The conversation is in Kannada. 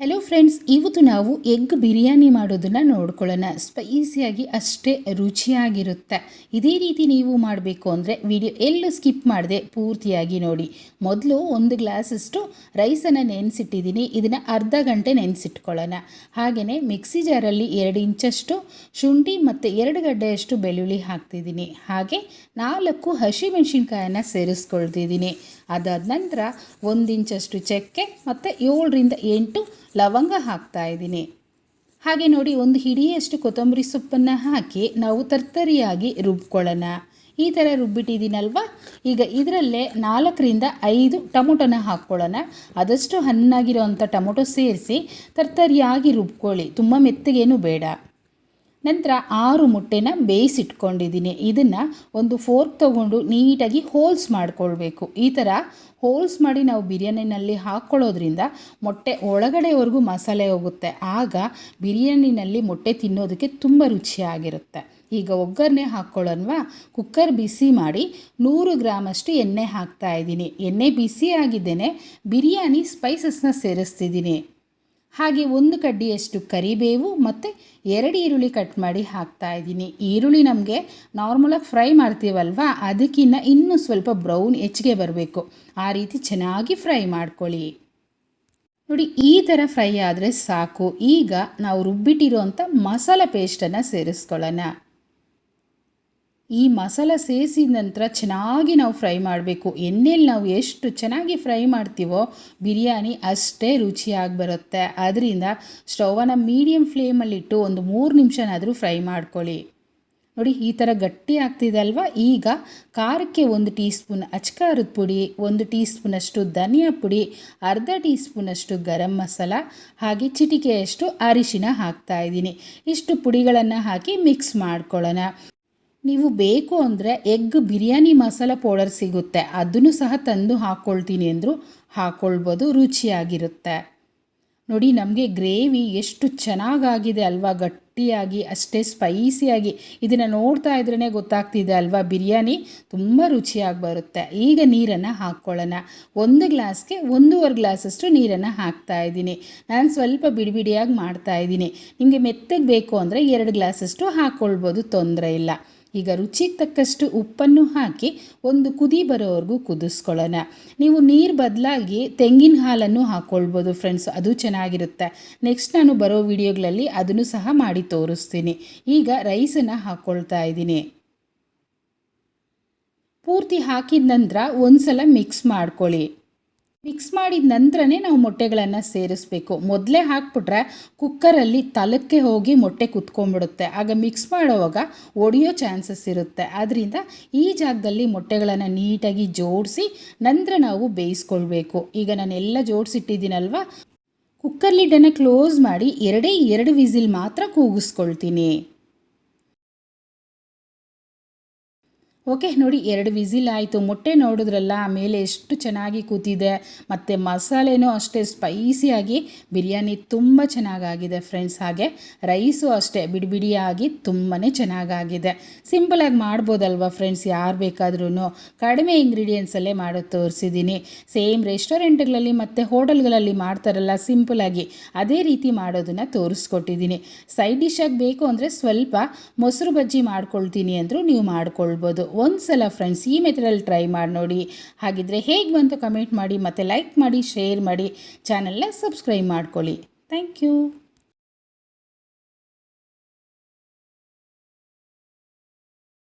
ಹೆಲೋ ಫ್ರೆಂಡ್ಸ್ ಇವತ್ತು ನಾವು ಎಗ್ ಬಿರಿಯಾನಿ ಮಾಡೋದನ್ನು ನೋಡ್ಕೊಳ್ಳೋಣ. ಸ್ಪೈಸಿಯಾಗಿ ಅಷ್ಟೇ ರುಚಿಯಾಗಿರುತ್ತೆ. ಇದೇ ರೀತಿ ನೀವು ಮಾಡಬೇಕು ಅಂದರೆ ವಿಡಿಯೋ ಎಲ್ಲೂ ಸ್ಕಿಪ್ ಮಾಡದೆ ಪೂರ್ತಿಯಾಗಿ ನೋಡಿ. ಮೊದಲು ಒಂದು ಗ್ಲಾಸಷ್ಟು ರೈಸನ್ನು ನೆನೆಸಿಟ್ಟಿದ್ದೀನಿ. ಇದನ್ನು ಅರ್ಧ ಗಂಟೆ ನೆನೆಸಿಟ್ಕೊಳ್ಳೋಣ. ಹಾಗೆಯೇ ಮಿಕ್ಸಿ ಜಾರಲ್ಲಿ ಎರಡು ಇಂಚಷ್ಟು ಶುಂಠಿ ಮತ್ತು ಎರಡು ಗಡ್ಡೆಯಷ್ಟು ಬೆಳ್ಳುಳ್ಳಿ ಹಾಕ್ತಿದ್ದೀನಿ. ಹಾಗೆ ನಾಲ್ಕು ಹಸಿಮೆಣಸಿನ್ಕಾಯನ್ನು ಸೇರಿಸ್ಕೊಳ್ತಿದ್ದೀನಿ. ಅದಾದ ನಂತರ ಒಂದು ಇಂಚಷ್ಟು ಚಕ್ಕೆ ಮತ್ತು ಏಳರಿಂದ ಎಂಟು ಲವಂಗ ಹಾಕ್ತಾ ಇದ್ದೀನಿ. ಹಾಗೆ ನೋಡಿ ಒಂದು ಹಿಡಿಯಷ್ಟು ಕೊತ್ತಂಬರಿ ಸೊಪ್ಪನ್ನು ಹಾಕಿ ನಾವು ತರ್ತರಿಯಾಗಿ ರುಬ್ಕೊಳ್ಳೋಣ. ಈ ಥರ ರುಬ್ಬಿಟ್ಟಿದ್ದೀನಲ್ವ? ಈಗ ಇದರಲ್ಲೇ ನಾಲ್ಕರಿಂದ ಐದು ಟೊಮೊಟೊನ ಹಾಕ್ಕೊಳ್ಳೋಣ. ಆದಷ್ಟು ಹಣ್ಣಾಗಿರೋವಂಥ ಟೊಮೊಟೊ ಸೇರಿಸಿ ತರ್ತರಿಯಾಗಿ ರುಬ್ಕೊಳ್ಳಿ. ತುಂಬ ಮೆತ್ತಗೇನು ಬೇಡ. ನಂತರ ಆರು ಮೊಟ್ಟೆನ ಬೇಯಿಸಿಟ್ಕೊಂಡಿದ್ದೀನಿ. ಇದನ್ನು ಒಂದು ಫೋರ್ಕ್ ತೊಗೊಂಡು ನೀಟಾಗಿ ಹೋಲ್ಸ್ ಮಾಡಿಕೊಳ್ಬೇಕು. ಈ ಥರ ಹೋಲ್ಸ್ ಮಾಡಿ ನಾವು ಬಿರಿಯಾನಿನಲ್ಲಿ ಹಾಕ್ಕೊಳ್ಳೋದ್ರಿಂದ ಮೊಟ್ಟೆ ಒಳಗಡೆವರೆಗೂ ಮಸಾಲೆ ಹೋಗುತ್ತೆ. ಆಗ ಬಿರಿಯಾನಿನಲ್ಲಿ ಮೊಟ್ಟೆ ತಿನ್ನೋದಕ್ಕೆ ತುಂಬ ರುಚಿಯಾಗಿರುತ್ತೆ. ಈಗ ಒಗ್ಗರಣೆ ಹಾಕ್ಕೊಳ್ಳೋಣವಾ? ಕುಕ್ಕರ್ ಬಿಸಿ ಮಾಡಿ ನೂರು ಗ್ರಾಮಷ್ಟು ಎಣ್ಣೆ ಹಾಕ್ತಾ ಇದ್ದೀನಿ. ಎಣ್ಣೆ ಬಿಸಿ ಆಗಿದ್ದೇನೆ. ಬಿರಿಯಾನಿ ಸ್ಪೈಸಸ್ನ ಸೇರಿಸ್ತಿದ್ದೀನಿ. ಹಾಗೆ ಒಂದು ಕಡ್ಡಿಯಷ್ಟು ಕರಿಬೇವು ಮತ್ತು ಎರಡು ಈರುಳ್ಳಿ ಕಟ್ ಮಾಡಿ ಹಾಕ್ತಾ ಇದ್ದೀನಿ. ಈರುಳ್ಳಿ ನಮಗೆ ನಾರ್ಮಲಾಗಿ ಫ್ರೈ ಮಾಡ್ತೀವಲ್ವಾ? ಅದಕ್ಕಿಂತ ಇನ್ನೂ ಸ್ವಲ್ಪ ಬ್ರೌನ್ ಹೆಚ್ಚಿಗೆ ಬರಬೇಕು. ಆ ರೀತಿ ಚೆನ್ನಾಗಿ ಫ್ರೈ ಮಾಡ್ಕೊಳ್ಳಿ. ನೋಡಿ, ಈ ಥರ ಫ್ರೈ ಆದರೆ ಸಾಕು. ಈಗ ನಾವು ರುಬ್ಬಿಟ್ಟಿರೋಂಥ ಮಸಾಲೆ ಪೇಸ್ಟನ್ನು ಸೇರಿಸ್ಕೊಳ್ಳೋಣ. ಈ ಮಸಾಲ ಸೇರಿಸಿದ ನಂತರ ಚೆನ್ನಾಗಿ ನಾವು ಫ್ರೈ ಮಾಡಬೇಕು. ಎಣ್ಣೆಲಿ ನಾವು ಎಷ್ಟು ಚೆನ್ನಾಗಿ ಫ್ರೈ ಮಾಡ್ತೀವೋ ಬಿರಿಯಾನಿ ಅಷ್ಟೇ ರುಚಿಯಾಗಿ ಬರುತ್ತೆ. ಅದರಿಂದ ಸ್ಟೌವನ್ನು ಮೀಡಿಯಮ್ ಫ್ಲೇಮಲ್ಲಿಟ್ಟು ಒಂದು ಮೂರು ನಿಮಿಷನಾದರೂ ಫ್ರೈ ಮಾಡ್ಕೊಳ್ಳಿ. ನೋಡಿ, ಈ ಥರ ಗಟ್ಟಿ ಆಗ್ತಿದೆ ಅಲ್ವಾ? ಈಗ ಖಾರಕ್ಕೆ ಒಂದು ಟೀ ಸ್ಪೂನ್ ಅಚ್ಕಾರದ ಪುಡಿ, ಒಂದು ಟೀ ಸ್ಪೂನಷ್ಟು ಧನಿಯಾ ಪುಡಿ, ಅರ್ಧ ಟೀ ಸ್ಪೂನಷ್ಟು ಗರಂ ಮಸಾಲ, ಹಾಗೆ ಚಿಟಿಕೆಯಷ್ಟು ಅರಿಶಿನ ಹಾಕ್ತಾ ಇದ್ದೀನಿ. ಇಷ್ಟು ಪುಡಿಗಳನ್ನು ಹಾಕಿ ಮಿಕ್ಸ್ ಮಾಡ್ಕೊಳ್ಳೋಣ. ನೀವು ಬೇಕು ಅಂದರೆ ಎಗ್ ಬಿರಿಯಾನಿ ಮಸಾಲ ಪೌಡರ್ ಸಿಗುತ್ತೆ. ಅದನ್ನು ಸಹ ತಂದು ಹಾಕ್ಕೊಳ್ತೀನಿ ಅಂದರು ಹಾಕ್ಕೊಳ್ಬೋದು ರುಚಿಯಾಗಿರುತ್ತೆ. ನೋಡಿ, ನಮಗೆ ಗ್ರೇವಿ ಎಷ್ಟು ಚೆನ್ನಾಗಾಗಿದೆ ಅಲ್ವಾ? ಗಟ್ಟಿಯಾಗಿ, ಅಷ್ಟೇ ಸ್ಪೈಸಿಯಾಗಿ. ಇದನ್ನು ನೋಡ್ತಾ ಇದ್ರೇ ಗೊತ್ತಾಗ್ತಿದೆ ಅಲ್ವಾ? ಬಿರಿಯಾನಿ ತುಂಬ ರುಚಿಯಾಗಿ ಬರುತ್ತೆ. ಈಗ ನೀರನ್ನು ಹಾಕ್ಕೊಳ್ಳೋಣ ಒಂದು ಗ್ಲಾಸ್ಗೆ ಒಂದೂವರೆ ಗ್ಲಾಸಷ್ಟು ನೀರನ್ನು ಹಾಕ್ತಾ ಇದ್ದೀನಿ. ನಾನು ಸ್ವಲ್ಪ ಬಿಡಿ ಬಿಡಿಯಾಗಿ ಮಾಡ್ತಾ ಇದ್ದೀನಿ. ನಿಮಗೆ ಮೆತ್ತಗೆ ಬೇಕು ಅಂದರೆ ಎರಡು ಗ್ಲಾಸಷ್ಟು ಹಾಕ್ಕೊಳ್ಬೋದು ತೊಂದರೆ ಇಲ್ಲ. ಈಗ ರುಚಿಗೆ ತಕ್ಕಷ್ಟು ಉಪ್ಪನ್ನು ಹಾಕಿ ಒಂದು ಕುದಿ ಬರೋವರೆಗೂ ಕುದಿಸ್ಕೊಳ್ಳೋಣ. ನೀವು ನೀರು ಬದಲಾಗಿ ತೆಂಗಿನ ಹಾಲನ್ನು ಹಾಕ್ಕೊಳ್ಬೋದು ಫ್ರೆಂಡ್ಸ್ ಅದು ಚೆನ್ನಾಗಿರುತ್ತೆ. ನೆಕ್ಸ್ಟ್ ನಾನು ಬರೋ ವಿಡಿಯೋಗಳಲ್ಲಿ ಅದನ್ನು ಸಹ ಮಾಡಿ ತೋರಿಸ್ತೀನಿ. ಈಗ ರೈಸನ್ನು ಹಾಕ್ಕೊಳ್ತಾ ಇದ್ದೀನಿ. ಪೂರ್ತಿ ಹಾಕಿದ ನಂತರ ಒಂದು ಸಲ ಮಿಕ್ಸ್ ಮಾಡ್ಕೊಳ್ಳಿ. ಮಿಕ್ಸ್ ಮಾಡಿದ ನಂತರನೇ ನಾವು ಮೊಟ್ಟೆಗಳನ್ನು ಸೇರಿಸ್ಬೇಕು. ಮೊದಲೇ ಹಾಕ್ಬಿಟ್ರೆ ಕುಕ್ಕರಲ್ಲಿ ತಲಕ್ಕೆ ಹೋಗಿ ಮೊಟ್ಟೆ ಕುತ್ಕೊಂಡ್ಬಿಡುತ್ತೆ. ಆಗ ಮಿಕ್ಸ್ ಮಾಡೋವಾಗ ಒಡೆಯೋ ಚಾನ್ಸಸ್ ಇರುತ್ತೆ. ಆದ್ದರಿಂದ ಈ ಜಾಗದಲ್ಲಿ ಮೊಟ್ಟೆಗಳನ್ನು ನೀಟಾಗಿ ಜೋಡಿಸಿ ನಂತರ ನಾವು ಬೇಯಿಸ್ಕೊಳ್ಬೇಕು. ಈಗ ನಾನು ಎಲ್ಲ ಜೋಡಿಸಿಟ್ಟಿದ್ದೀನಲ್ವ? ಕುಕ್ಕರ್ ಕ್ಲೋಸ್ ಮಾಡಿ ಎರಡೇ ಎರಡು ವಿಸಿಲ್ ಮಾತ್ರ ಕೂಗಿಸ್ಕೊಳ್ತೀನಿ. ಓಕೆ, ನೋಡಿ, ಎರಡು ವಿಸಿಲ್ ಆಯಿತು. ಮೊಟ್ಟೆ ನೋಡಿದ್ರಲ್ಲ, ಮೇಲೆ ಎಷ್ಟು ಚೆನ್ನಾಗಿ ಕೂತಿದೆ. ಮತ್ತು ಮಸಾಲೆನೂ ಅಷ್ಟೇ ಸ್ಪೈಸಿಯಾಗಿ ಬಿರಿಯಾನಿ ತುಂಬ ಚೆನ್ನಾಗಾಗಿದೆ ಫ್ರೆಂಡ್ಸ್ ಹಾಗೆ ರೈಸು ಅಷ್ಟೇ ಬಿಡಿ ಬಿಡಿಯಾಗಿ ತುಂಬಾ ಚೆನ್ನಾಗಾಗಿದೆ ಸಿಂಪಲಾಗಿ ಮಾಡ್ಬೋದಲ್ವ ಫ್ರೆಂಡ್ಸ್ ಯಾರು ಬೇಕಾದ್ರೂ ಕಡಿಮೆ ಇಂಗ್ರೀಡಿಯೆಂಟ್ಸಲ್ಲೇ ಮಾಡೋದು ತೋರಿಸಿದ್ದೀನಿ ಸೇಮ್ ರೆಸ್ಟೋರೆಂಟ್ಗಳಲ್ಲಿ ಮತ್ತು ಹೋಟೆಲ್ಗಳಲ್ಲಿ ಮಾಡ್ತಾರಲ್ಲ ಸಿಂಪಲಾಗಿ ಅದೇ ರೀತಿ ಮಾಡೋದನ್ನು ತೋರಿಸ್ಕೊಟ್ಟಿದ್ದೀನಿ ಸೈಡ್ ಡಿಶಾಗಿ ಬೇಕು ಅಂದರೆ ಸ್ವಲ್ಪ ಮೊಸರು ಬಜ್ಜಿ ಮಾಡ್ಕೊಳ್ತೀನಿ ಅಂದರೂ ನೀವು ಮಾಡ್ಕೊಳ್ಬೋದು. ಒಂದು ಸಲ ಫ್ರೆಂಡ್ಸ್ ಈ ಮೆಥಡಲ್ಲಿ ಟ್ರೈ ಮಾಡಿ ನೋಡಿ. ಹಾಗಿದ್ರೆ ಹೇಗೆ ಬಂತು ಕಮೆಂಟ್ ಮಾಡಿ, ಮತ್ತು ಲೈಕ್ ಮಾಡಿ ಶೇರ್ ಮಾಡಿ ಚಾನಲ್ನ ಸಬ್ಸ್ಕ್ರೈಬ್ ಮಾಡ್ಕೊಳ್ಳಿ. Thank you